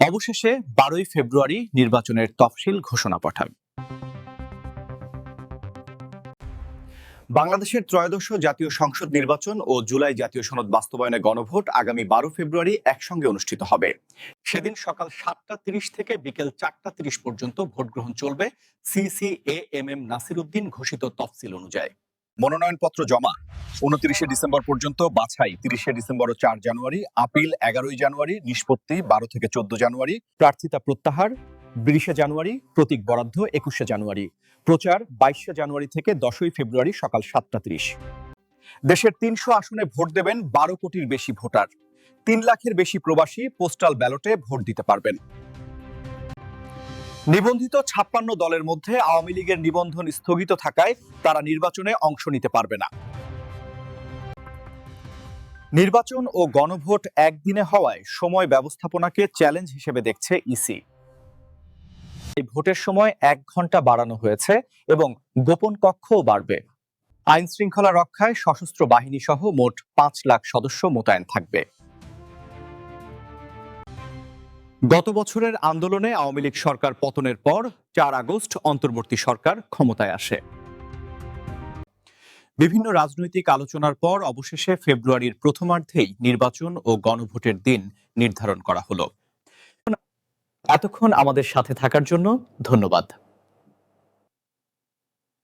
অবশেষে বারোই ফেব্রুয়ারি নির্বাচনের তফসিল ঘোষণা পাঠান। বাংলাদেশের ত্রয়োদশ জাতীয় সংসদ নির্বাচন ও জুলাই জাতীয় সনদ বাস্তবায়নে গণভোট আগামী বারো ফেব্রুয়ারি একসঙ্গে অনুষ্ঠিত হবে। সেদিন সকাল সাতটা তিরিশ থেকে বিকেল চারটা তিরিশ পর্যন্ত ভোট গ্রহণ চলবে CC A M M Nasir Uddin ঘোষিত তফসিল অনুযায়ী। মনোনয়নপত্র জমা। উনত্রিশে ডিসেম্বর পর্যন্ত বাছাই, তিরিশে ডিসেম্বর ও চার জানুয়ারি, আপিল এগারোই জানুয়ারি, নিষ্পত্তি বারো থেকে চোদ্দ জানুয়ারি, প্রার্থিতা প্রত্যাহার বিশে জানুয়ারি, প্রতীক বরাদ্দ একুশে জানুয়ারি। প্রচার বাইশে জানুয়ারি থেকে দশই ফেব্রুয়ারি সকাল সাতটা ত্রিশ। দেশের তিনশো আসনে ভোট দেবেন বারো কোটির বেশি ভোটার। তিন লাখের বেশি প্রবাসী পোস্টাল ব্যালটে ভোট দিতে পারবেন। নিবন্ধিত ছাপ্পান্ন দলের মধ্যে আওয়ামী লীগের নিবন্ধন স্থগিত থাকায় তারা নির্বাচনে অংশ নিতে পারবে না। নির্বাচন ও গণভোট একদিনে হওয়ায় সময় ব্যবস্থাপনাকে চ্যালেঞ্জ হিসেবে দেখছে ইসি। এই ভোটের সময় এক ঘণ্টা বাড়ানো হয়েছে এবং গোপন কক্ষও বাড়বে। আইন শৃঙ্খলা রক্ষায় সশস্ত্র বাহিনী সহ মোট পাঁচ লাখ সদস্য মোতায়েন থাকবে। গত বছরের আন্দোলনে আওয়ামী লীগ সরকার পতনের পর চার আগস্ট অন্তর্বর্তী সরকার ক্ষমতায় আসে। বিভিন্ন রাজনৈতিক আলোচনার পর অবশেষে ফেব্রুয়ারির প্রথমার্ধেই নির্বাচন ও গণভোটের দিন নির্ধারণ করা হলো। এতক্ষণ আমাদের সাথে থাকার জন্য ধন্যবাদ।